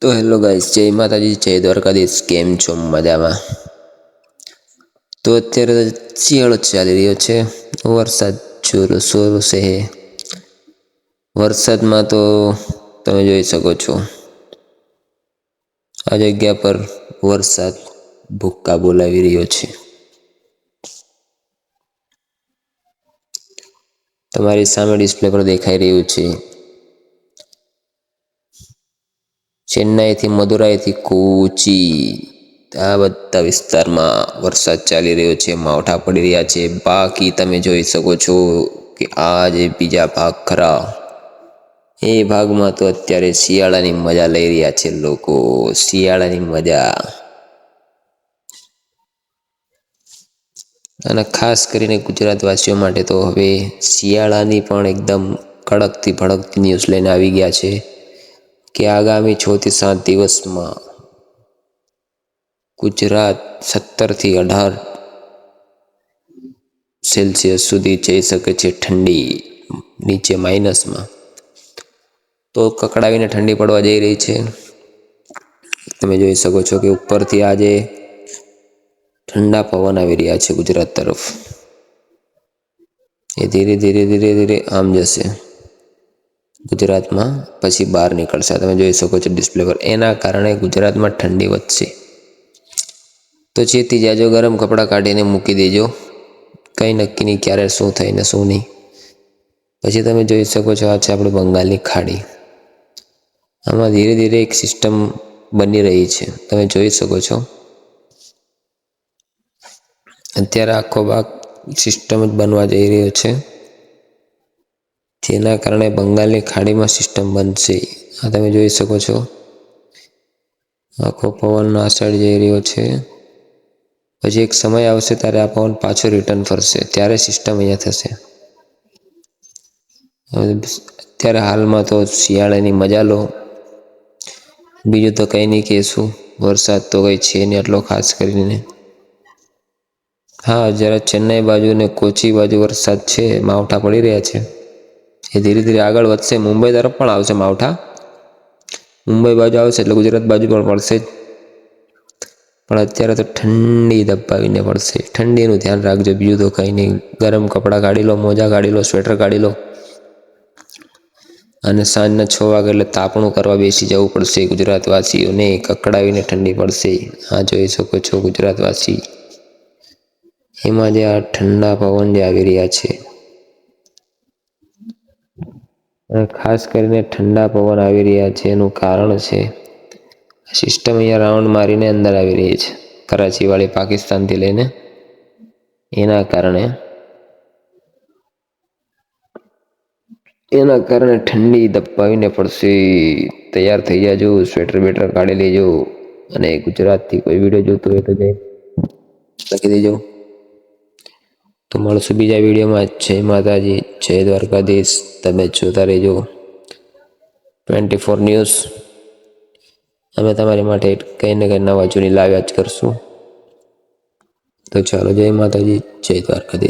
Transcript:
તો hello guys, જય માતાજી, જય દ્વારકાધીશ. કેમ છો? મજામાં? તો અત્યારે શિયાળો ચાલી રહ્યો છે. વરસાદ જોરો, શોરો છે. વરસાદમાં તો તમે જોઈ શકો છો. આ જગ્યા પર વરસાદ ભૂક્કા બોલાવી રહ્યો છે. તમારી સામે ડિસ્પ્લે પર દેખાઈ રહ્યું છે. ચેન્નાઈથી મદુરાઈથી કોચી. આ બધા વિસ્તારમાં વરસાદ ચાલી રહ્યો છે, માવઠા પડી રહ્યા છે. બાકી તમે જોઈ શકો છો કે આ જે બીજા ભાગ ખરા. એ ભાગમાં તો અત્યારે શિયાળાની મજા લઈ રહ્યા છે લોકો. શિયાળાની મજા. અને ખાસ કરીને ગુજરાતવાસીઓ માટે તો હવે શિયાળાની પણ એકદમ કડકથી ભડકતી ન્યૂઝ લઈને આવી ગયા છે. કે આગામી છ થી સાત દિવસમાં ગુજરાત સત્તરથી અઢાર સેલ્સિયસ સુધી જઈ શકે છે ઠંડી નીચે માઇનસમાં. તો કકડાવીને ઠંડી પડવા જઈ રહી છે. તમે જોઈ શકો છો કે ઉપરથી આજે ઠંડા પવન આવી રહ્યા છે ગુજરાત તરફ. એ ધીરે ધીરે ધીરે ધીરે આમ જશે. ગુજરાતમાં પછી બહાર નીકળશે. તમે જોઈ શકો છો ડિસ્પ્લે પર. એના કારણે ગુજરાતમાં ઠંડી વધશે. તો ચેતી જાજો ગરમ કપડાં કાઢીને મૂકી દેજો. કંઈ નક્કી નહીં ક્યારે શું થાય ને શું નહીં. પછી તમે જોઈ શકો છો આ છે આપણે બંગાળની ખાડી. આમાં ધીરે ધીરે એક સિસ્ટમ બની રહી છે. તમે જોઈ શકો છો. અત્યારે આખો ભાગ સિસ્ટમ જ બનવા જઈ રહ્યો છે. જેના કારણે બંગાળની ખાડીમાં સિસ્ટમ બનશે. આ તમે જોઈ શકો છો. આખો પવન આ જઈ રહ્યો છે. પછી એક સમય આવશે ત્યારે આ પવન પાછો રિટર્ન ફરશે. ત્યારે સિસ્ટમ અહીંયા થશે. અત્યારે હાલમાં તો શિયાળાની મજા લો. બીજું તો કંઈ નહીં કહેશું. વરસાદ તો કંઈ છે નહીં એટલો ખાસ કરીને. હા, જરા ચેન્નાઈ બાજુ ને કોચી બાજુ વરસાદ છે. માવઠા પડી રહ્યા છે. એ ધીરે ધીરે આગળ વધશે. મુંબઈ તરફ પણ આવશે માવઠા. મુંબઈ બાજુ આવશે એટલે ગુજરાત બાજુ પણ પડશે જ. પણ અત્યારે તો ઠંડી દબાવીને પડશે. ઠંડીનું ધ્યાન રાખજો. બીજું તો કંઈ નહીં. ગરમ કપડાં કાઢી લો, મોજા કાઢી લો, સ્વેટર કાઢી લો. અને સાંજના છ વાગે એટલે તાપણું કરવા બેસી જવું પડશે ગુજરાતવાસીઓને. કકડાવીને ઠંડી પડશે. આ જોઈ શકો છો ગુજરાતવાસી. એમાં જે આ ઠંડા પવન જે આવી રહ્યા છે. અને ખાસ કરીને ઠંડા પવન આવી રહ્યા છે, એનું કારણ છે સિસ્ટમ અહીંયા રાઉન્ડ મારીને અંદર આવી રહી છે, કરાચીવાળી પાકિસ્તાનથી લઈને. એના કારણે એના કારણે ઠંડી દબાવીને પડશે તૈયાર થઈ જાજો સ્વેટર બેટર કાઢી લેજો. અને ગુજરાતથી કોઈ વીડિયો જોતો હોય તો જઈ લખી દેજો. તો મળશું બીજા વિડીયોમાં. જય માતાજી, જય દ્વારકાધીશ. તમે જોતા રહેજો. Twenty four news. અમે તમારી માટે કંઈ ને કંઈ નવા જૂની લાવ્યા જ કરશું. તો ચાલો જય માતાજી, જય દ્વારકાધીશ.